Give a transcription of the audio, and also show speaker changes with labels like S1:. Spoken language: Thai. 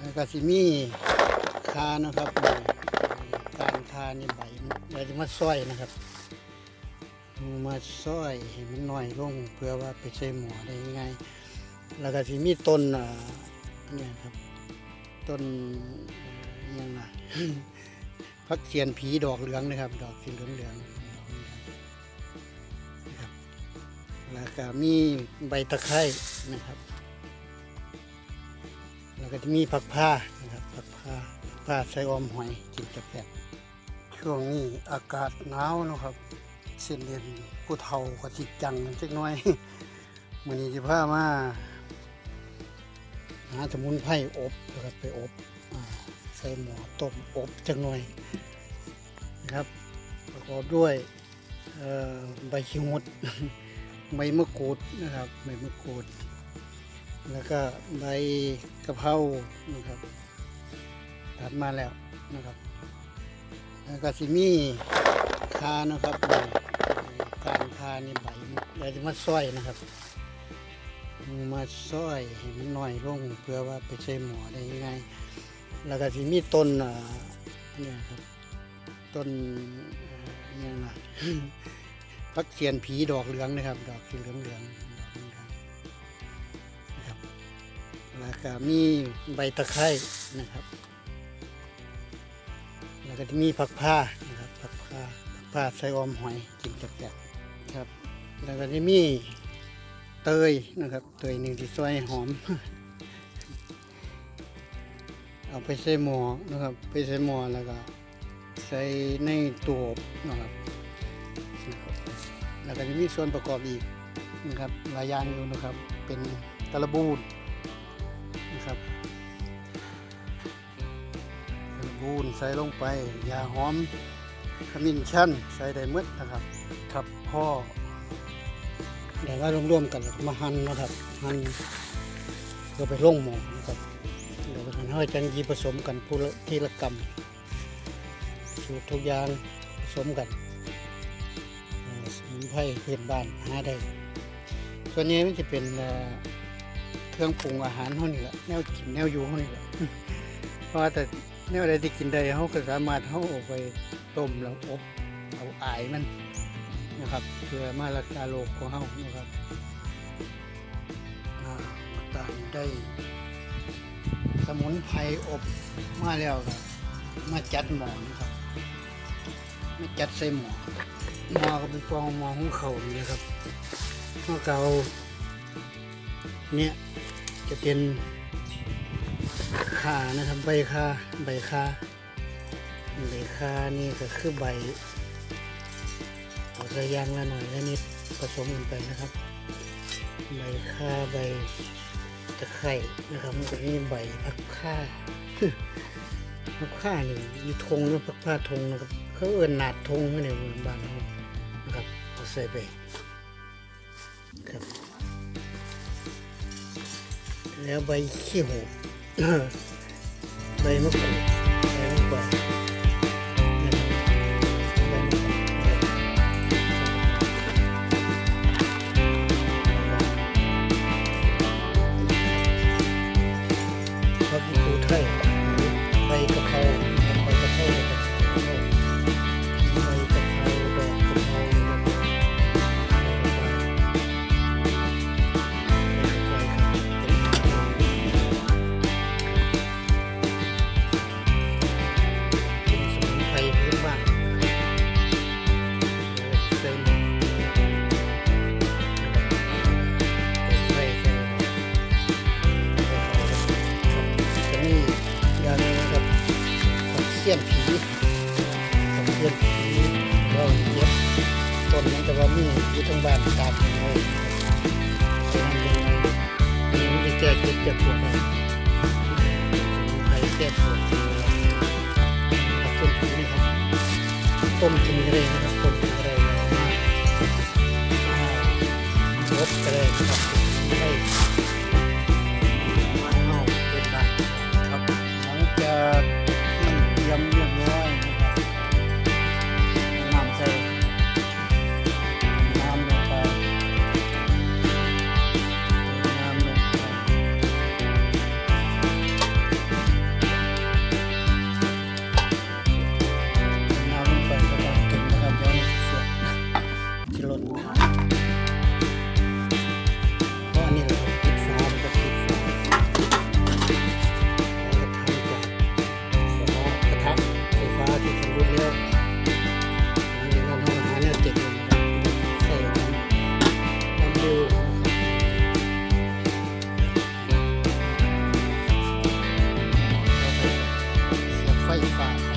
S1: แล้วก็สิมีคานะครับการคานี่ใบเราจะมาซอยนะครับมาซอยให้มันหน้อยลงเพื่อว่าไปใส่หมอได้ง่ายๆแล้วก็สิมีต้นอ่าเนี่ยครับต้นยังนะพักเสียนผีดอกเหลืองนะครับ ดอกสีเหลืองเหลืองแล้วก็มีใบตะไคร้นะครับ แล้วก็จะมีผักผ้านะครับผักผ้าผ้าใส่อมหอยกินกับแบบช่วงนี้อากาศหนาวนะครับ เส้นเรียนผู้เฒ่าก็จิจังกันจักหน้อยมื้อนี้สิพามาหาสมุนไพรอบนะครับไปอบอใส่หม้อต้มอบจักหน่อยนะครับประกอบด้วยใบขิงหดใบมะกรูดนะครับใบมะกรูด แล้วก็ใบกะเพรานะครับตัดมาแล้วนะครับ แล้วก็สิมีคานะครับการคานี่ใบเราจะมาซอยนะครับ มาซอยให้มันน้อยลงเพื่อว่าไปใส่หมอได้ง่ายๆแล้วก็สิมีต้นเนี่ยครับต้นเอ่ยังนะพักเสียนผีดอกเหลืองนะครับ ดอกสีเหลืองเหลือง ก็มีใบตะไคร้นะครับ แล้วก็มีผักผ้านะครับผักผ้าผักผ้าใส่ออมหอยกินกับแบบครับ แล้วก็จะมีเตยนะครับ เตยหนึ่งที่ซอยหอม เอาไปใส่หม้อนะครับ ไปใส่หม้อแล้วก็ใส่ในตัวนะครับแล้วก็จะมีส่วนประกอบอีกนะครับหลายอย่างอยู่นะครับ เป็นกระบูน ครับกระบูนใส่ลงไปยาหอมขมิ้นชันใส่ได้หมดนะครับครับพ่อเดี๋ยวว่ารวมๆกันแล้วก็มาหั่นนะครับหั่นเพื่อไปลงหม้อนะครับเดี๋ยวมันห้อยจังยีผสมกันผู้ละทีละกรรมสูตรทุกอย่างผสมกันเอ่อสมุนไพรพื้นบ้านหาได้ส่วนนี้มันจะเป็นเอ่อเค รื่องปรุงอาหารเท่านี้แหละแนวกินแนวอยู่เท่านี้แหละเพราะว่าแต่แนวใดที่กินได้เขาก็สามารถเขาเอาไปต้มแล้วอบเอาอายมันนะครับเพื่อมารักษาโรคของเขานะครับอ่าตาได้สมุนไพรอบมาแล้วก็มาจัดหมอนะครับมาจัดใส่หมอหมอก็เป็นฟองหมอของเขานี่นะครับหม้อเก่าเนี่ย จะเป็นขานะครับใบคาใบคาใบคานี่ก็คือใบเอาใส่ยางละหน่อยละนิดผสมกันไปนะครับ ใบคาใบตะไคร่นะครับมันก็มีใบผักข่าผักข่านี่มีธงนะผักผ้าธงนะครับเขาเอินหนาดธงในหมู่บ้านเรานะครับเอาใส่ไป แล้วใบขี้หูใบมะ เสี้ยนผีผักเสี้ยนผีเราเย็บต้นนั้นแต่ว่ามีอยู่ทางบ้านตามของเราทำยังไงนี่มันจะแก้เจ็บแก้ปวดได้ใครแก้ปวดผักเสี้นผีนี่ครับต้มกินก็ได้นะครับต้มกินก็ได้แล้วมาอ่าลบก็ได้นะครับให้ ที่ผมรู้แล้วในงานห้องอาหารแล้วเจ็ดเลยใส่ดัมเบไฟฟ้า